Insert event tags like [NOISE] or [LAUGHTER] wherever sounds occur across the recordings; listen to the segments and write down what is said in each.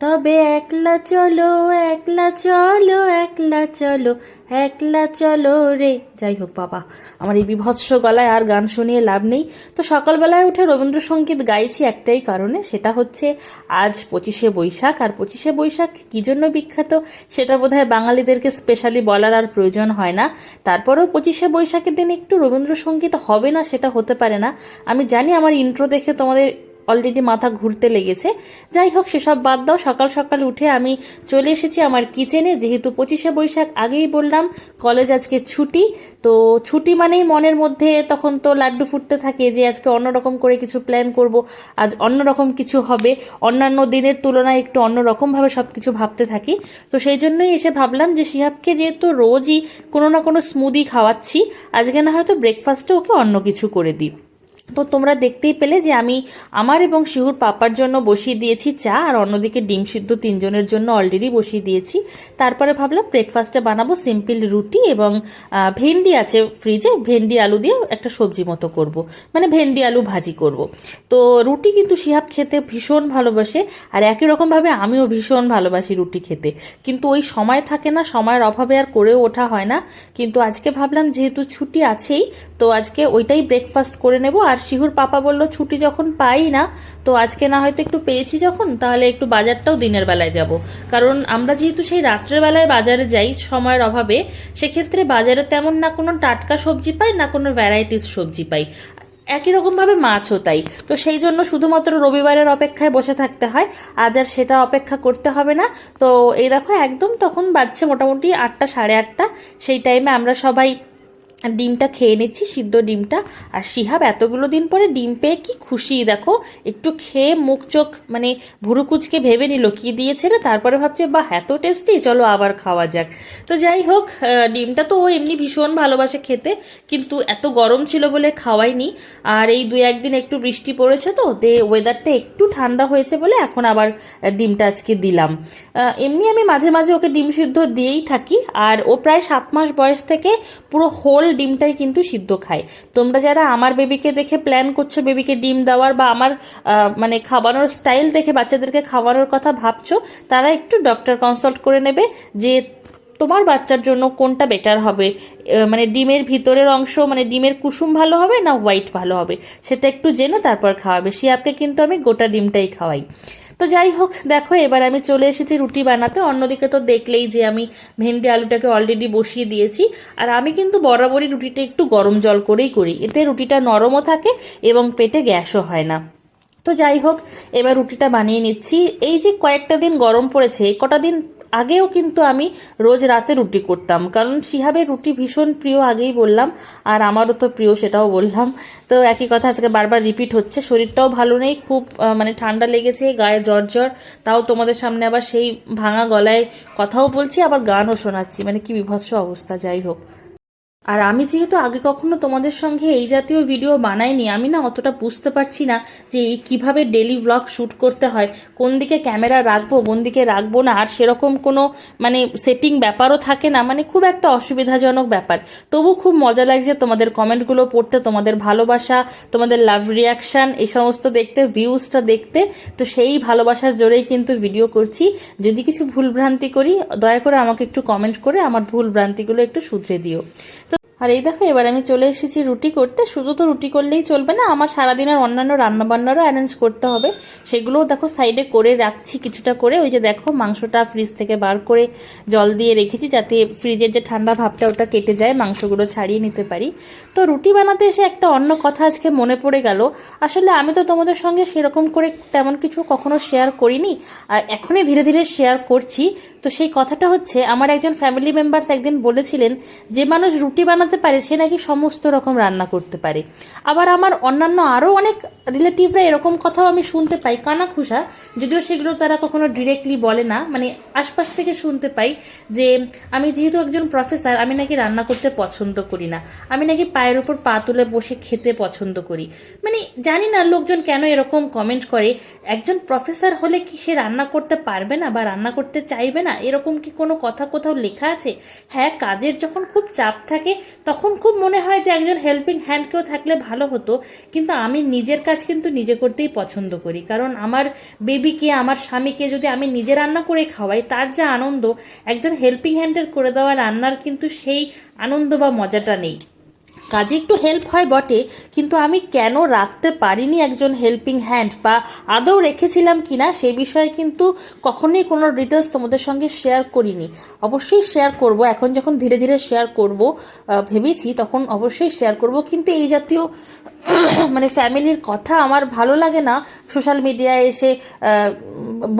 তবে একলা চলো একলা চলো একলা চলো একলা চলো রে। যাই হোক বাবা, আমার এই বিভৎস গলায় আর গান শুনিয়ে লাভ নেই। তো সকালবেলায় উঠে রবীন্দ্রসঙ্গীত গাইছি একটাই কারণে, সেটা হচ্ছে আজ পঁচিশে বৈশাখ। আর পঁচিশে বৈশাখ কি জন্য বিখ্যাত, সেটা বোধহয় বাঙালিদেরকে স্পেশালি বলার আর প্রয়োজন হয় না। তারপরেও পঁচিশে বৈশাখের দিন একটু রবীন্দ্রসঙ্গীত হবে না, সেটা হতে পারে না। আমি জানি আমার ইন্ট্রো দেখে তোমাদের অলরেডি মাথা ঘুরতে লেগেছে। যাই হোক, সেসব বাদ দাও। সকাল সকাল উঠে আমি চলে এসেছি আমার কিচেনে যেহেতু পঁচিশে বৈশাখ, আগেই বললাম কলেজ আজকে ছুটি। তো ছুটি মানেই মনের মধ্যে তখন তো লাড্ডু ফুটতে থাকে যে আজকে অন্যরকম করে কিছু প্ল্যান করব, আজ অন্যরকম কিছু হবে। অন্যান্য দিনের তুলনায় একটু অন্যরকমভাবে সব কিছু ভাবতে থাকি। তো সেই জন্যই এসে ভাবলাম যে শিহাবকে যেহেতু রোজই কোনো না কোনো স্মুদি খাওয়াচ্ছি, আজকে না হয়তো ব্রেকফাস্টে ওকে অন্য কিছু করে দিই। তো তোমরা দেখতেই পেলে যে আমি আমার এবং শিহুর পাপার জন্য বসিয়ে দিয়েছি চা, আর অন্যদিকে ডিম সিদ্ধ তিনজনের জন্য অলরেডি বসিয়ে দিয়েছি তারপরে ভাবলাম ব্রেকফাস্টে বানাবো সিম্পল রুটি এবং ভেন্ডি আছে ফ্রিজে ভেন্ডি আলু দিয়ে একটা সবজি মতো করব। মানে ভেন্ডি আলু ভাজি করব। তো রুটি কিন্তু শিহাব খেতে ভীষণ ভালোবাসে, আর একই রকমভাবে আমিও ভীষণ ভালোবাসি রুটি খেতে কিন্তু ওই সময় থাকে না, সময়ের অভাবে আর করেও ওঠা হয় না কিন্তু আজকে ভাবলাম যেহেতু ছুটি আছেই, তো আজকে ওইটাই ব্রেকফাস্ট করে নেব, আর শিহুর পাপা বলল, ছুটি যখন পাই না, তো আজকে না হয়তো একটু পেয়েছি যখন, তাহলে একটু বাজারটাও দিনের বেলায় যাব। কারণ আমরা যেহেতু সেই রাত্রের বেলায় বাজারে যাই সময়ের অভাবে, সেক্ষেত্রে বাজারে তেমন না কোনো টাটকা সবজি পাই, না কোনো ভ্যারাইটিস সবজি পাই। একই রকমভাবে মাছও তাই। তো সেই জন্য শুধুমাত্র রবিবারের অপেক্ষায় বসে থাকতে হয়। আজ আর সেটা অপেক্ষা করতে হবে না। তো এই দেখো, একদম তখন বাজছে মোটামুটি আটটা, সাড়ে আটটা। সেই টাইমে আমরা সবাই ডিমটা খেয়ে নিচ্ছি, সিদ্ধ ডিমটা। আর শিহাব, এতগুলো দিন পরে ডিম পেয়ে কি খুশি, দেখো। একটু খেয়ে মুখ, চোখ মানে ভুরু কুচকে ভেবে নিল, কি দিয়েছে রে? তারপরে ভাবছে, বাহ, এত টেস্টি চলো আবার খাওয়া যাক। তো যাই হোক ডিমটা তো ও এমনি ভীষণ ভালোবাসে খেতে, কিন্তু এত গরম ছিল বলে খাওয়াইনি আর এই দুই একদিন একটু বৃষ্টি পড়েছে তো, তে ওয়েদারটা একটু ঠান্ডা হয়েছে বলে এখন আবার ডিমটা আজকে দিলাম। এমনি আমি মাঝে মাঝে ওকে ডিম সিদ্ধ দিয়েই থাকি। আর ও প্রায় সাত মাস বয়স থেকে পুরো হোল ডিমটাই কিন্তু সিদ্ধ খায়। তোমরা যারা আমার বেবিকে দেখে প্ল্যান করছ বেবিকে ডিম দেওয়ার বা আমার মানে খাওয়ানোর স্টাইল দেখে বাচ্চাদেরকে খাওয়ানোর কথা ভাবছ, তারা একটু ডক্টর কনসাল্ট করে নেবে যে তোমার বাচ্চার জন্য কোনটা বেটার হবে। মানে ডিমের ভিতরের অংশ মানে ডিমের কুসুম ভালো হবে না হোয়াইট ভালো হবে? সেটা একটু জেনে তারপর খাওয়াবে। শিয়াবকে কিন্তু আমি গোটা ডিমটাই খাওয়াই। তো যাই হোক, দেখো, এবার আমি চলে এসেছি রুটি বানাতে। অন্যদিকে তো দেখলেই যে আমি ভেন্ডি আলুটাকে অলরেডি বসিয়ে দিয়েছি। আর আমি কিন্তু বরাবরই রুটিটা একটু গরম জল করেই করি। এতে রুটিটা নরমও থাকে এবং পেটে গ্যাসও হয় না। তো যাই হোক, এবার রুটিটা বানিয়ে নিচ্ছি। এই যে কয়েকটা দিন গরম পড়েছে কটা দিন আগেও কিন্তু আমি রোজ রাতে রুটি করতাম। কারণ শিহাবের রুটি ভীষণ প্রিয়, আগেই বললাম, আর আমারও তো প্রিয়, সেটাও বললাম। তো একই কথা, আজকে বারবার রিপিট হচ্ছে। শরীরটাও ভালো নেই, খুব মানে ঠান্ডা লেগেছে, গায়ে জ্বর জ্বর। তাও তোমাদের সামনে আবার সেই ভাঙা গলায় কথাও বলছি, আবার গানও শোনাচ্ছি। মানে কি বিভৎস অবস্থা, যাই হোক। আর আমি যেহেতু আগে কখনো তোমাদের সঙ্গে এই জাতীয় ভিডিও বানাইনি, আমি না অতটা বুঝতে পারছি না যে এই কীভাবে ডেলি ভ্লগ শ্যুট করতে হয়, কোন দিকে ক্যামেরা রাখব, কোন দিকে রাখব না, আর সেরকম কোনো মানে সেটিং ব্যাপারও থাকে না মানে খুব একটা অসুবিধাজনক ব্যাপার। তবু খুব মজা লাগছে তোমাদের কমেন্টগুলো পড়তে, তোমাদের ভালোবাসা, তোমাদের লাভ রিয়াকশন এই সমস্ত দেখতে ভিউজটা দেখতে। তো সেই ভালোবাসার জোরেই কিন্তু ভিডিও করছি। যদি কিছু ভুলভ্রান্তি করি, দয়া করে আমাকে একটু কমেন্ট করে আমার ভুল ভ্রান্তিগুলো একটু শুধরে দিও। তো আর এই দেখো, এবার আমি চলে এসেছি রুটি করতে। শুধু তো রুটি করলেই চলবে না, আমার সারাদিনের অন্যান্য রান্নাবান্নারও অ্যারেঞ্জ করতে হবে। সেগুলোও দেখো সাইডে করে রাখছি কিছুটা করে। ওই যে দেখো, মাংসটা ফ্রিজ থেকে বার করে জল দিয়ে রেখেছি যাতে ফ্রিজের যে ঠান্ডা ভাবটা, ওটা কেটে যায়, মাংসগুলো ছাড়িয়ে নিতে পারি। তো রুটি বানাতে এসে একটা অন্য কথা আজকে মনে পড়ে গেল। আসলে আমি তো তোমাদের সঙ্গে সেরকম করে তেমন কিছু কখনো শেয়ার করিনি, আর এখনই ধীরে ধীরে শেয়ার করছি। তো সেই কথাটা হচ্ছে, আমার একজন ফ্যামিলি মেম্বার্স একদিন বলেছিলেন, যে মানুষ রুটি বানাতে পারে, সে নাকি সমস্ত রকম রান্না করতে পারে। আবার আমার অন্যান্য আরও অনেক রিলেটিভরা এরকম কথাও আমি শুনতে পাই কানা খুশা যদিও সেগুলো তারা কখনো ডিরেক্টলি বলে না মানে আশপাশ থেকে শুনতে পাই যে আমি যেহেতু একজন প্রফেসর আমি নাকি রান্না করতে পছন্দ করি না। আমি নাকি পায়ের উপর পা তুলে বসে খেতে পছন্দ করি। মানে জানি না লোকজন কেন এরকম কমেন্ট করে, একজন প্রফেসর হলে কি সে রান্না করতে পারবে না বা রান্না করতে চাইবে না? এরকম কি কোনো কথা কোথাও লেখা আছে? হ্যাঁ কাজের যখন খুব চাপ থাকে তখন খুব মনে হয় যে একজন হেল্পিং হ্যান্ড কেউ থাকলে ভালো হতো, কিন্তু আমি নিজের কাজ কিন্তু নিজে করতেই পছন্দ করি। কারণ আমার বেবিকে আমার স্বামীকে যদি আমি নিজে রান্না করে খাওয়াই, তার যে আনন্দ, একজন হেল্পিং হ্যান্ডের করে দেওয়া রান্নার কিন্তু সেই আনন্দ বা মজাটা নেই। কাজে একটু হেল্প হয় বটে, কিন্তু আমি কেন রাখতে পারিনি একজন হেল্পিং হ্যান্ড বা আদৌ রেখেছিলাম কি না সেই বিষয়ে কিন্তু কখনোই কোনো ডিটেলস তোমাদের সঙ্গে শেয়ার করিনি। অবশ্যই শেয়ার করব, এখন যখন ধীরে ধীরে শেয়ার করব ভেবেছি, তখন অবশ্যই শেয়ার করব। কিন্তু এই জাতীয় [COUGHS] মানে ফ্যামিলির কথা আমার ভালো লাগে না সোশ্যাল মিডিয়ায় এসে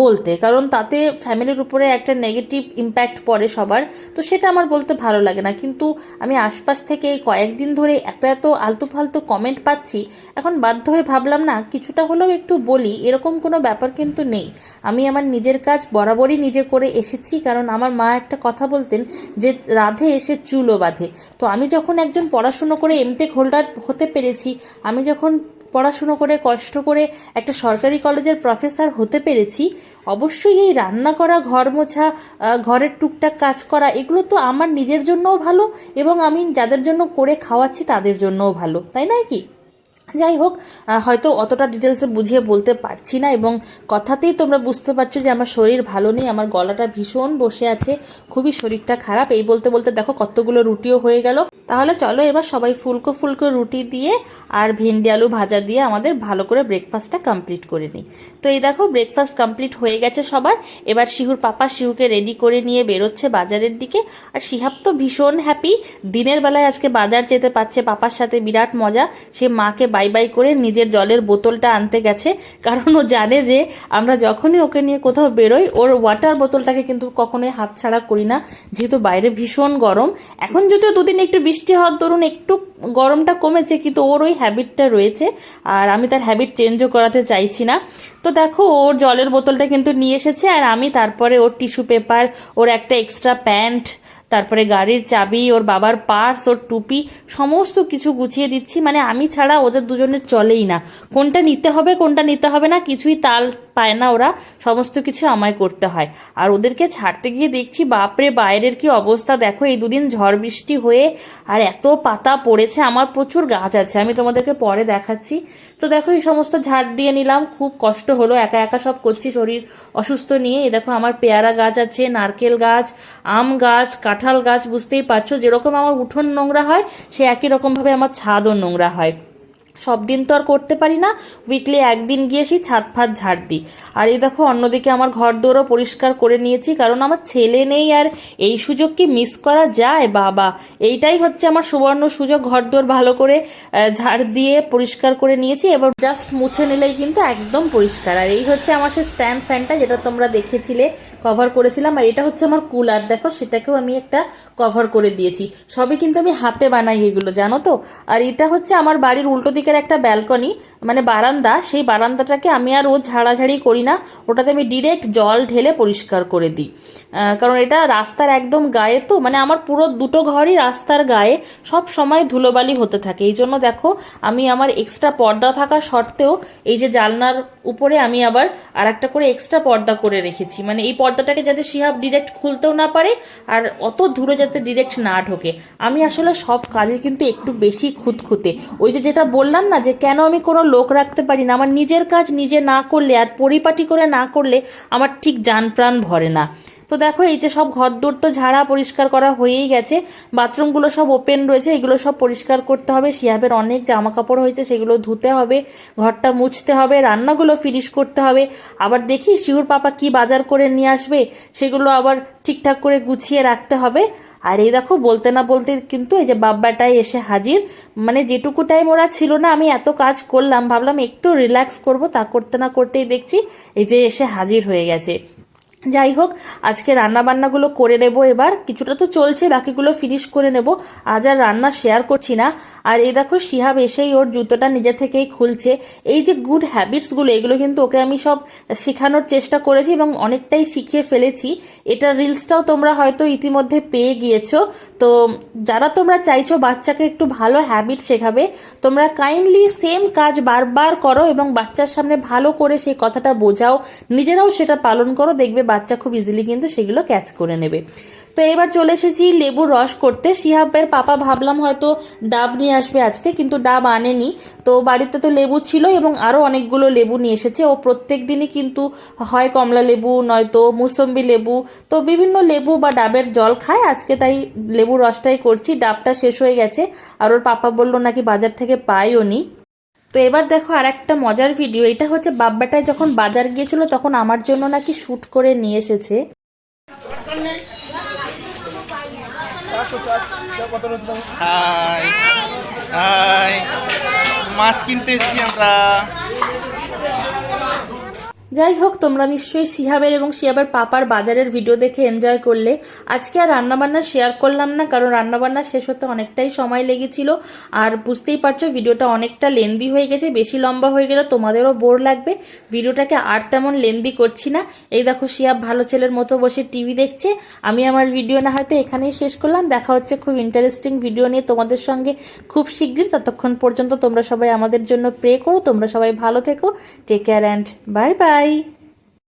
বলতে। কারণ তাতে ফ্যামিলির উপরে একটা নেগেটিভ ইম্প্যাক্ট পড়ে সবার। তো সেটা আমার বলতে ভালো লাগে না। কিন্তু আমি আশপাশ থেকে কয়েকদিন ধরে এত এত আলতু ফালতু কমেন্ট পাচ্ছি, এখন বাধ্য হয়ে ভাবলাম, না, কিছুটা হলেও একটু বলি। এরকম কোনো ব্যাপার কিন্তু নেই। আমি আমার নিজের কাজ বরাবরই নিজে করে এসেছি, কারণ আমার মা একটা কথা বলতেন যে, রাধে এসে চুলও বাঁধে। তো আমি যখন একজন পড়াশুনো করে এমটেক হোল্ডার হতে পেরেছি আমি যখন পড়াশুনো করে, কষ্ট করে একটা সরকারি কলেজের প্রফেসর হতে পেরেছি, অবশ্যই এই রান্না করা, ঘর মোছা ঘরের টুকটাক কাজ করা, এগুলো তো আমার নিজের জন্যও ভালো এবং আমি যাদের জন্য করে খাওয়াচ্ছি তাদের জন্যও ভালো, তাই নয় কি? যাই হোক হয়তো অতটা ডিটেলসে বুঝিয়ে বলতে পারছি না এবং কথাতেই তোমরা বুঝতে পারছ যে আমার শরীর ভালো নেই, আমার গলাটা ভীষণ বসে আছে, খুবই শরীরটা খারাপ। এই বলতে বলতে দেখো কতগুলো রুটিও হয়ে গেল। তাহলে চলো এবার সবাই ফুলকো ফুলকো রুটি দিয়ে আর ভেন্ডি আলু ভাজা দিয়ে আমাদের ভালো করে ব্রেকফাস্টটা কমপ্লিট করে নিই। তো এই দেখো ব্রেকফাস্ট কমপ্লিট হয়ে গেছে সবার। এবার শিহুর পাপা শিহুকে রেডি করে নিয়ে বেরোচ্ছে বাজারের দিকে। আর শিহাব তো ভীষণ হ্যাপি দিনের বেলায় আজকে বাজার যেতে পারছে, পাপার সাথে বিরাট মজা। সে মাকে বাই বাই করে নিজের জলের বোতলটা আনতে গেছে। কারণ ও জানে যে আমরা যখনই ওকে নিয়ে কোথাও বেরোই, ওর ওয়াটার বোতলটাকে কিন্তু কখনোই হাতছাড়া করি না। যেহেতু বাইরে ভীষণ গরম। এখন যদিও দুদিন একটু বৃষ্টি হওয়ার দরুন একটু গরমটা কমেছে, কিন্তু ওর ওই হ্যাবিটটা রয়েছে, আর আমি তার হ্যাবিট চেঞ্জও করাতে চাইছি না। তো দেখো, ওর জলের বোতলটা কিন্তু নিয়ে এসেছে, আর আমি তারপরে ওর টিস্যু পেপার ওর একটা এক্সট্রা প্যান্ট তারপরে গাড়ির চাবি, ওর বাবার পার্স ওর টুপি, সমস্ত কিছু গুছিয়ে দিচ্ছি। মানে আমি ছাড়া ওদের দুজনের চলেই না। কোনটা নিতে হবে, কোনটা নিতে হবে না, কিছুই তাল পায় না ওরা। সমস্ত কিছু আমায় করতে হয়। আর ওদেরকে ছাড়তে গিয়ে দেখছি, বাপরে, বাইরের কি অবস্থা। দেখো, এই দুদিন ঝড় বৃষ্টি হয়ে আর এত পাতা পড়েছে আমার প্রচুর গাছ আছে, আমি তোমাদেরকে পরে দেখাচ্ছি। তো দেখো, এই সমস্ত ঝাড় দিয়ে নিলাম, খুব কষ্ট হলো, একা একা সব করছি, শরীর অসুস্থ নিয়ে। এই দেখো, আমার পেয়ারা গাছ আছে, নারকেল গাছ, আম গাছ, কাঁঠাল গাছ, বুঝতেই পারছ, যেরকম আমার উঠোন নোংরা হয়, সে একই রকমভাবে আমার ছাদও নোংরা হয়। সব দিন তো আর করতে পারি না। উইকলি একদিন গিয়ে সেই ছাদ ফাদ ঝাড় দিই। আর এই দেখো, অন্যদিকে আমার ঘর দৌড়ও পরিষ্কার করে নিয়েছি, কারণ আমার ছেলে নেই আর এই সুযোগ কি মিস করা যায়? বাবা, এইটাই হচ্ছে আমার সুবর্ণ সুযোগ, ঘর দৌড় ভালো করে ঝাড় দিয়ে পরিষ্কার করে নিয়েছি। এবার জাস্ট মুছে নিলেই কিন্তু একদম পরিষ্কার। আর এই হচ্ছে আমার সেই স্ট্যাম্প ফ্যানটা যেটা তোমরা দেখেছিলে কভার করেছিলাম। আর এটা হচ্ছে আমার কুলার দেখো, সেটাকেও আমি একটা কভার করে দিয়েছি। সবই কিন্তু আমি হাতে বানাই এগুলো, জানো তো? আর এটা হচ্ছে আমার বাড়ির উল্টো দিকের একটা ব্যালকনি মানে বারান্দা, সেই বারান্দাটাকে আমি আর রোজ ঝাড়াঝাড়ি করি না। ওটাতে আমি ডিরেক্ট জল ঢেলে পরিষ্কার করে দিই। কারণ এটা রাস্তার একদম গায়ে তো মানে আমার পুরো দুটো ঘরই রাস্তার গায়ে, সব সময় ধুলোবালি হতে থাকে। এই জন্য দেখো, আমি আমার এক্সট্রা পর্দা থাকা সত্ত্বেও এই যে জালনার উপরে আমি আবার আর একটা করে এক্সট্রা পর্দা করে রেখেছি। মানে এই পর্দাটাকে যাতে শিহাব ডিরেক্ট খুলতেও না পারে আর অত ধুলো যাতে ডিরেক্ট না ঢোকে। আমি আসলে সব কাজে কিন্তু একটু বেশি খুঁতখুঁতে। ওই যে যেটা বললাম না যে কেন আমি কোনো লোক রাখতে পারি না? আমার নিজের কাজ নিজে না করলে আর পরিপাটি করে না করলে আমার ঠিক যান প্রাণ ভরে না। তো দেখো, এই যে সব ঘর দৌড় তো ঝাড়া পরিষ্কার করা হয়েই গেছে, বাথরুমগুলো সব ওপেন রয়েছে, এগুলো সব পরিষ্কার করতে হবে শিয়াবের অনেক জামা কাপড় হয়েছে, সেগুলো ধুতে হবে, ঘরটা মুছতে হবে, রান্নাগুলো ফিনিশ করতে হবে। আবার দেখি, শিউর পাপা কি বাজার করে নিয়ে আসবে, সেগুলো আবার ঠিকঠাক করে গুছিয়ে রাখতে হবে। আর এই দেখো, বলতে না বলতে কিন্তু এই যে বাব্বাটাই এসে হাজির। মানে যেটুকু টাইম ওরা ছিল না, আমি এত কাজ করলাম, ভাবলাম একটু রিল্যাক্স করব, তা করতে না করতেই দেখছি এই যে এসে হাজির হয়ে গেছে। যাই হোক আজকে রান্না বান্নাগুলো করে নেব এবার। কিছুটা তো চলছে, বাকিগুলো ফিনিশ করে নেব। আজ আর রান্না শেয়ার করছি না। আর এই দেখো, শিহাব এসেই ওর জুতোটা নিজে থেকেই খুলছে। এই যে গুড হ্যাবিটসগুলো এগুলো কিন্তু ওকে আমি সব শেখানোর চেষ্টা করেছি এবং অনেকটাই শিখিয়ে ফেলেছি। এটা রিলসটাও তোমরা হয়তো ইতিমধ্যে পেয়ে গিয়েছো। তো যারা তোমরা চাইছো বাচ্চাকে একটু ভালো হ্যাবিট শেখাবে, তোমরা কাইন্ডলি সেম কাজ বারবার করো এবং বাচ্চার সামনে ভালো করে সেই কথাটা বোঝাও। নিজেরাও সেটা পালন করো, দেখবে বাচ্চা খুব ইজিলি কিন্তু সেগুলো ক্যাচ করে নেবে। তো এবার চলে এসেছি লেবুর রস করতে। শিহাবের পাপা ভাবলাম হয়তো ডাব নিয়ে আসবে আজকে, কিন্তু ডাব আনেনি। তো বাড়িতে তো লেবু ছিল এবং আরও অনেকগুলো লেবু নিয়ে এসেছে। ও প্রত্যেক দিনই কিন্তু হয় কমলা লেবু, নয়তো মুসম্বি লেবু। তো বিভিন্ন লেবু বা ডাবের জল খায়। আজকে তাই লেবুর রসটাই করছি। ডাবটা শেষ হয়ে গেছে। আর ওর পাপা বলল নাকি বাজার থেকে পাইও নি তো এবার দেখো আর একটা মজার ভিডিও এটা হচ্ছে বাব্বাটায় যখন বাজার গিয়েছিল তখন আমার জন্য নাকি শ্যুট করে নিয়ে এসেছে। মাছ কিনতে এসেছি আমরা। যাই হোক, তোমরা নিশ্চয়ই শিহাবের এবং শিহাবের পাপার বাজারের ভিডিও দেখে এনজয় করলে। আজকে আর রান্নাবান্না শেয়ার করলাম না, কারণ রান্নাবান্না শেষ হতে অনেকটাই সময় লেগেছিল। আর বুঝতেই পারছ ভিডিওটা অনেকটা লেন্দি হয়ে গেছে, বেশি লম্বা হয়ে গেলে তোমাদেরও বোর লাগবে। ভিডিওটাকে আর তেমন লেন্দি করছি না। এই দেখো, শিহাব ভালো ছেলের মতো বসে টিভি দেখছে। আমি আমার ভিডিও না হয়তো এখানেই শেষ করলাম। দেখা হচ্ছে খুব ইন্টারেস্টিং ভিডিও নিয়ে তোমাদের সঙ্গে। খুব শীঘ্রই, ততক্ষণ পর্যন্ত তোমরা সবাই আমাদের জন্য প্রে করো। তোমরা সবাই ভালো থেকো। Take care and bye bye Bye.